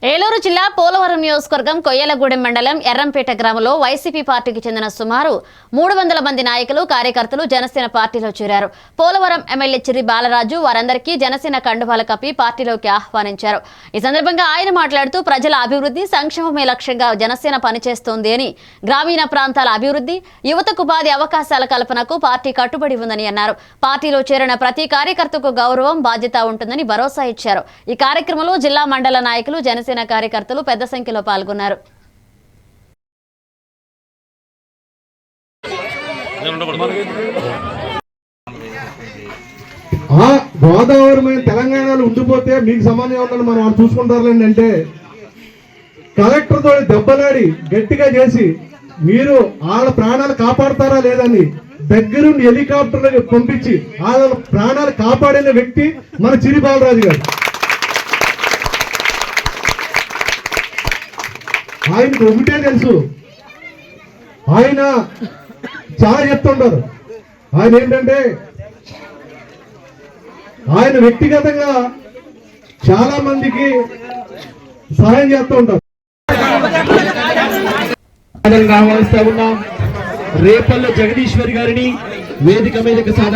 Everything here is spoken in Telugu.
Él గుంటూరు జిల్లా పోలవరం నియోజకవర్గం కొయ్యలగూడెం మండలం ఎర్రంపేట గ్రామంలో వైసీపీ పార్టీకి చెందిన సుమారు మూడు వందల మంది నాయకులు కార్యకర్తలు జనసేన పార్టీలో చేరారు. పోలవరం ఎమ్మెల్యే చిరి బాలరాజు వారందరికీ జనసేన కండువాల కప్పి పార్టీలోకి ఆహ్వానించారు. ఈ సందర్భంగా ఆయన మాట్లాడుతూ ప్రజల అభివృద్ధి సంక్షేమమే లక్ష్యంగా జనసేన పనిచేస్తోంది అని గ్రామీణ ప్రాంతాల అభివృద్ధి యువతకు ఉపాధి అవకాశాల కల్పనకు పార్టీ కట్టుబడి ఉందని అన్నారు. పార్టీలో చేరిన ప్రతి కార్యకర్తకు గౌరవం బాధ్యత ఉంటుందని భరోసా ఇచ్చారు. ఈ కార్యక్రమంలో జిల్లా మండల నాయకులు జనసేన కార్యకర్తలు పెద్ద సంఖ్యలో పాల్గొన్నారు. ఆ గోదావరి తెలంగాణలో ఉండిపోతే మీకు సంబంధం ఉందని మనం వాళ్ళు చూసుకుంటారులేండి అంటే కలెక్టర్ తోటి దెబ్బలాడి గట్టిగా చేసి మీరు వాళ్ళ ప్రాణాలు కాపాడతారా లేదని దగ్గరుండి హెలికాప్టర్ పంపించి వాళ్ళ ప్రాణాలు కాపాడిన వ్యక్తి మన చిరి బాలరాజు గారు. ఆయనకు ఒకటే తెలుసు. ఆయన చాలా చెప్తుంటారు ఆయన ఏంటంటే ఆయన వ్యక్తిగతంగా చాలా మందికి సహాయం చేస్తూ ఉంటారు. ఆహ్వానిస్తా ఉన్నాం రేపల్ల జగదీశ్వరి గారిని వేదిక మీదకి